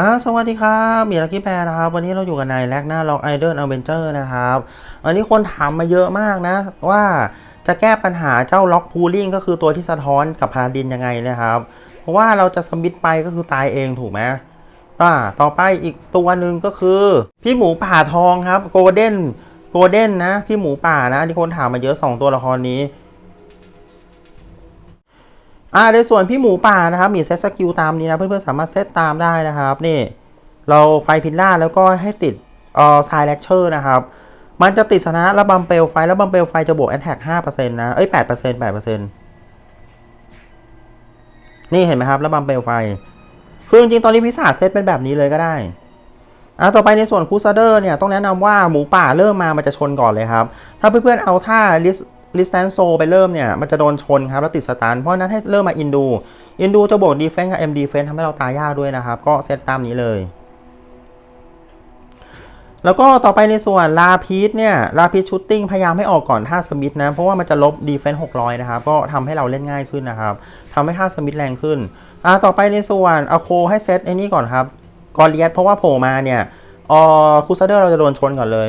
ฮะสวัสดีครับมีลัคกี้แบร์นะครับ วันนี้เราอยู่กับนในแลกหน้าล็อกไอเดอร์อเวนเจอร์นะครับ อันนี้คนถามมาเยอะมากนะ ว่าจะแก้ปัญหาเจ้าล็อกพูลิ่งก็คือตัวที่สะท้อนกับพาราดินยังไงนะครับ เพราะว่าเราจะสมิธไปก็คือตายเองถูกไหมอ่าต่อไปอีกตัวหนึ่งก็คือ พี่หมูป่าทองครับโกลเด้นโกลเด้นนะ พี่หมูป่านะที่คนถามมาเยอะ 2 ตัวละครนี้ อ่าในส่วนพี่หมูป่านะครับมีเซตสกิลตามนี้นะเพื่อนๆสามารถเซตตามได้นะครับนี่เราไฟพิลล่าแล้วก็ให้ติดเอ่อไซเลคเชอร์นะครับมันจะติดสนะแล้วบัมเปลไฟแล้วบัมเปลไฟจะบวกแอนแท็ก5%นะเอ้ย8% 8%นี่เห็นไหมครับแล้วบัมเปลไฟคือจริงๆตอนนี้พิศาจเซตเป็นแบบนี้เลยก็ได้อะต่อไปในส่วนคูซาเดอร์เนี่ยต้องแนะนำว่าหมูป่าเริ่มมามันจะชนก่อนเลยครับ ถ้าเพื่อนๆเอาท่า ลิสแตนโซไปเริ่มเนี่ยมันจะโดนชนครับแล้วติดสตันเพราะนั้นให้เริ่มมาอินดูอินดูจะบวกดีเฟน s ์กับ M ดีเฟน s ์ทำให้เราตายยากด้วยนะครับ ก็เซตตามนี้เลย แล้วก็ต่อไปในส่วนลาพีทเนี่ยลาพีทชูตติ้งพยายามให้ออกก่อนท่าสมิธนะ เพราะว่ามันจะลบดีเฟน s ์600 นะครับ ก็ทำให้เราเล่นง่ายขึ้นนะครับทำให้ท่าสมิธแรงขึ้นอ่าต่อไปในส่วนอโคให้เซตไอ้นี่ก่อนครับกอเลียสเพราะว่าโผล่มาเนี่ยออคูซาเดอร์เราจะโดนชนก่อนเลย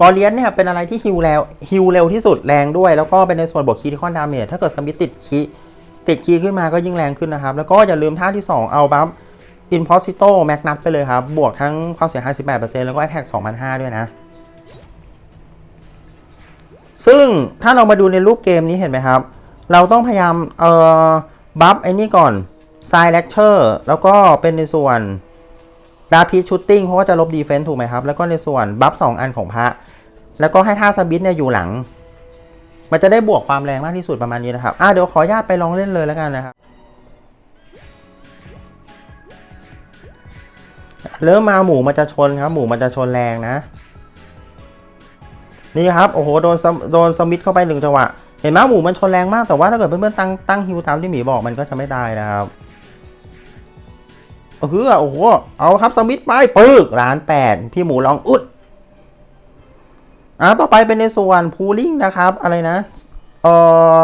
กอเลียสเนี่ยเป็นอะไรที่ฮิวแล้วฮิวเร็วที่สุดแรงด้วย แล้วก็เป็นในส่วนบวกคีที่ค่อนดาเมจถ้าเกิดสมิธติดคีติดคีขึ้นมาก็ยิ่งแรงขึ้นนะครับ แล้วก็อย่าลืมท่าที่ 2 เอาบัฟอินพอสิโตแมกนัตไปเลยครับ บวกทั้งความเสียหาย 18%แล้วก็แอแท็ก2,500 ด้วยนะ ซึ่งถ้าเรามาดูในรูปเกมนี้เห็นไหมครับ เราต้องพยายามเอ่อบัฟไอ้นี่ก่อนไซเลคเชอร์แล้วก็เป็นในส่วน ดาพีชูตติ้งเพราะว่าจะลบดีเฟนต์ถูกไหมครับ แล้วก็ในส่วนบัฟสองอันของพระ แล้วก็ให้ท่าสบิทเนี่ยอยู่หลัง มันจะได้บวกความแรงมากที่สุดประมาณนี้นะครับ อะเดี๋ยวขออนุญาตไปลองเล่นเลยแล้วกันนะครับ เริ่มมาหมูมันจะชนครับ หมูมันจะชนแรงนะ นี่ครับ โอ้โห โดนสมโดนสมิธเข้าไปหนึ่งจังหวะ เห็นไหมหมูมันชนแรงมาก แต่ว่าถ้าเกิดเพื่อนๆตั้งตั้งฮิวตามที่หมีบอกมันก็จะไม่ตายนะครับ เออโอ้โห เอาครับสมิธไปปึ๊กล้านแปดพี่หมูลองอุดอ่าต่อไปเป็นในส่วนพูลิ่งนะครับ อะไรนะ เอ่อ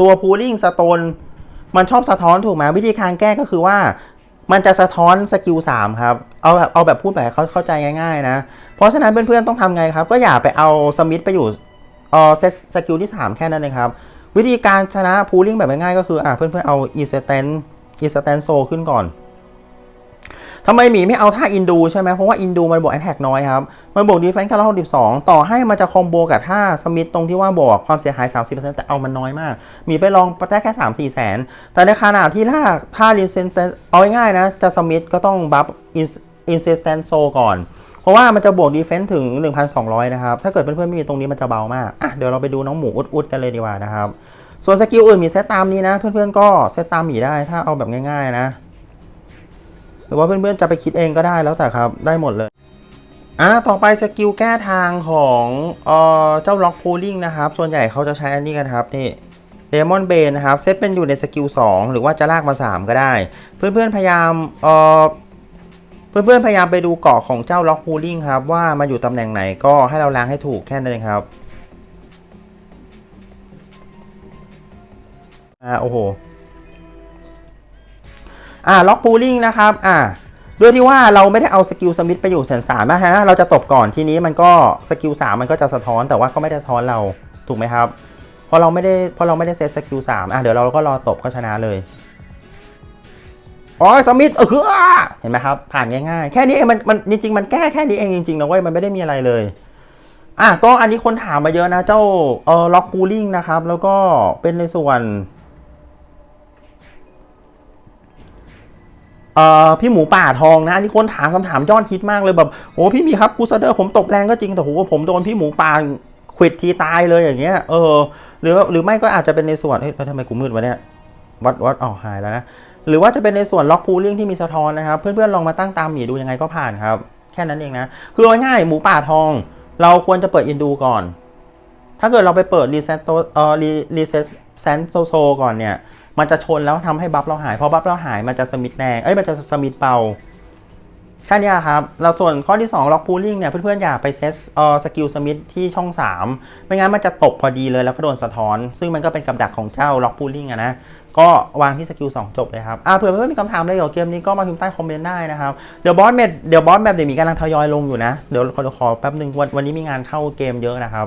ตัวพูลิ่งสโตนมันชอบสะท้อนถูกไหมวิธีการแก้ก็คือว่า มันจะสะท้อนสกิล3ครับ เอาแบบเอาแบบพูดแบบเขาเข้าใจง่าย ๆ นะ เพราะฉะนั้นเพื่อนๆต้องทำไงครับ ก็อย่าไปเอาสมิธไปอยู่เอ่อเซตสกิลที่ 3 แค่นั้นเองครับ วิธีการชนะพูลิ่งแบบง่ายๆก็คืออะเพื่อนๆเอาอีสแตนอีสแตนโซขึ้นก่อน ทำไมหมีไม่เอาท่าอินดูใช่ไหมเพราะว่าอินดูมันบวกแอนแท็กน้อยครับ มันบวกดีเฟนส์แค่ร้อยหกสิบสองต่อให้มันจะคอมโบกับท่าสมิธตรงที่ว่าบวกความเสียหาย30%แต่เอามันน้อยมาก มีไปลองได้แค่3 4แสน แต่ในขณะที่ถ้าท่าลินเซนเตเอาง่ายๆนะ จะสมิธก็ต้องบัฟอินเซสแตนโซก่อน เพราะว่ามันจะบวกดีเฟนส์ถึง 1,200 นะครับ ถ้าเกิดเพื่อนๆไม่มีตรงนี้มันจะเบามากอะเดี๋ยวเราไปดูน้องหมูอุดๆกันเลยดีกว่านะครับ ส่วนสกิลอื่นมีเซตตามนี้นะ เพื่อนๆก็เซตตามหมีได้ถ้าเอาแบบง่ายๆนะ หรือว่าเพื่อนๆจะไปคิดเองก็ได้แล้วแต่ครับได้หมดเลยอ่าต่อไปสกิลแก้ทางของเอ่อเจ้าล็อกพูลิ่งนะครับ ส่วนใหญ่เขาจะใช้อันนี้กันครับนี่เดมอนเบนนะครับเซตเป็นอยู่ในสกิล2หรือว่าจะลากมา 3 ก็ได้ เพื่อนๆพยายามเอ่อเพื่อนๆพยายามไปดูเกาะของเจ้าล็อกพูลิ่งครับว่ามาอยู่ตำแหน่งไหนก็ให้เราล้างให้ถูกแค่นั้นเองครับอ่าโอ้โห อ่าล็อกพูลิ่งนะครับอ่าด้วยที่ว่าเราไม่ได้เอาสกิลสมิธไปอยู่แสนสามนะฮะเราจะตบก่อนทีนี้มันก็สกิลสามมันก็จะสะท้อนแต่ว่าเขาไม่ได้สะท้อนเราถูกไหมครับเพราะเราไม่ได้เพราะเราไม่ได้เซตสกิลสามอะเดี๋ยวเราก็รอตบก็ชนะเลยอ๋อสมิธเออเห็นไหมครับ ผ่านง่ายๆ แค่นี้เองมันมันจริงๆมันแก้แค่นี้เองจริงๆนะเว้ยมันไม่ได้มีอะไรเลยอะก็อันนี้คนถามมาเยอะนะเจ้าเออล็อกพูลิ่งนะครับ แล้วก็เป็นในส่วน เอ่อพี่หมูป่าทองนะอันนี้คนถามคำถามยอดฮิตมากเลยแบบโอ้พี่มีครับคูซาเดอร์ผมตบแรงก็จริงแต่โหผมโดนพี่หมูป่าขวิดทีตายเลยอย่างเงี้ยเออหรือหรือไม่ก็อาจจะเป็นในส่วนเฮ้ยแล้วทำไมกูมืดวะเนี่ยวัดวัดอ๋อหายแล้วนะหรือว่าจะเป็นในส่วนล็อกพูลิ่งที่มีสะท้อนนะครับเพื่อนๆลองมาตั้งตามหมีดูยังไงก็ผ่านครับ แค่นั้นเองนะ คือเอาง่ายหมูป่าทอง เราควรจะเปิดอินดูก่อน ถ้าเกิดเราไปเปิดรีเซ็ตโตเอ่อรีรีเซ็ตแซนโซโซก่อนเนี่ย มันจะชนแล้วทำให้บัฟเราหายพอบัฟเราหายมันจะสมิธแดงเอ้ยมันจะสมิธเบาแค่นี้ครับ เราส่วนข้อที่2ล็อกพูลิ่งเนี่ย เพื่อนๆ อย่าไปเซตเอ่อสกิลสมิธที่ช่อง 3 ไม่งั้นมันจะตกพอดีเลยแล้วก็โดนสะท้อน ซึ่งมันก็เป็นกับดักของเจ้าล็อกพูลิ่งอะนะก็วางที่สกิล2จบเลยครับ อ่าเผื่อเพื่อนๆมีคำถามอะไรเกี่ยวกับเกมนี้ก็มาพิมพ์ใต้คอมเมนต์ได้นะครับ เดี๋ยวบอสแมทเดี๋ยวบอสแมทเดี๋ยวมีกำลังทยอยลงอยู่นะ เดี๋ยวขอขอแป๊บหนึ่งวันวันนี้มีงานเข้าเกมเยอะนะครับ